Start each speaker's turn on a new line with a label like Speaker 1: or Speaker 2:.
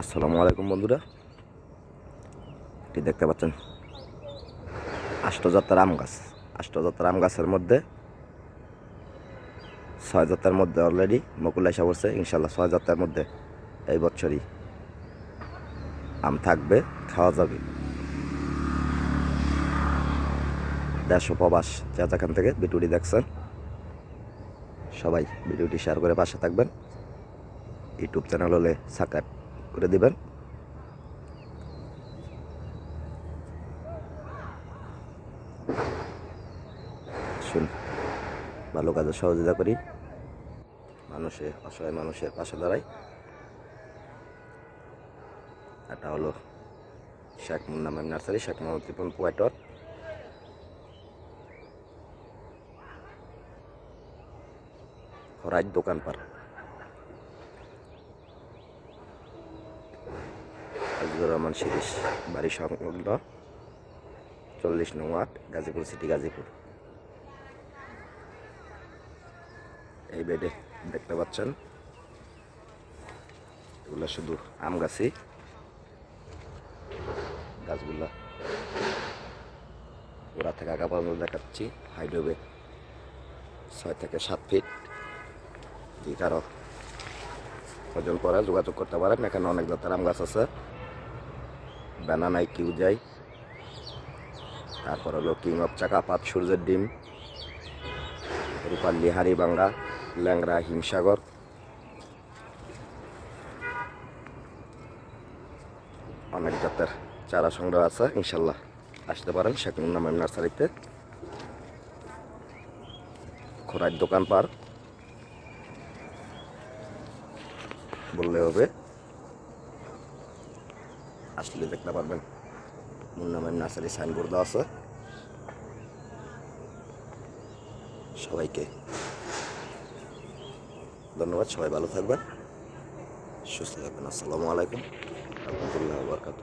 Speaker 1: আসসালামু আলাইকুম বন্ধুরা। এটি দেখতে পাচ্ছেন? আষ্টজাত্রার আম গাছ। আষ্টজাত্রার আম গাছের মধ্যে ছয় জাতের মধ্যে অলরেডি মকুল এসে পড়ছে। ইনশাল্লাহ ছয় জাতের মধ্যে এই বছরই আম থাকবে, খাওয়া যাবে। দেড়শো প্রবাস যা যেখান থেকে ভিডিওটি দেখছেন, সবাই ভিডিওটি শেয়ার করে পাশে থাকবেন। ইউটিউব চ্যানেল হলে সাবস্ক্রাইব করে দিবেন। ভালো কাজে সহযোগিতা করি। মানুষের অসহায় মানুষের পাশে দাঁড়াই। এটা হলো শেখ মুন্না নার্সারি, শেখ মোহাম্মদ রিপন কুয়াটর হরাইট দোকান পার আজিজুর রহমান শিরিষ বাড়ি সংলগ্ন চল্লিশ নং ওয়ার্ড, গাজীপুর সিটি, গাজীপুর। এই বেডে দেখতে পাচ্ছেন, এগুলো শুধু আম গাছই। গাছগুলা ওরা থেকে আগা পর্যন্ত দেখাচ্ছি হাইট ছয় থেকে সাত ফিট। যদি কারও ওজন করে যোগাযোগ করতে পারেন, এখানে অনেক জাতের আম গাছ আছে। ব্যানানাই কিউ যাই তারপর হলো কিং অফ চাকা পাত সূর্যের ডিম রূপাল্লি বাংলা ল্যাংরা হিমসাগর, অনেক জাতের চারা সংগ্রহ আছে, ইনশাল্লাহ আসতে পারেন শেখ মুন্না ম্যাম নার্সারিতে। খোরার দোকান পার, বললে হবে। আসলে দেখতে পারবেন। মুন্না ম্যাম নার্সারি সাইনবোর্ড দেওয়া আছে। সবাইকে ধন্যবাদ, সবাই ভালো থাকবেন, সুস্থ থাকবেন। আসসালামু আলাইকুম, রহমতুল্লাহ বরকাত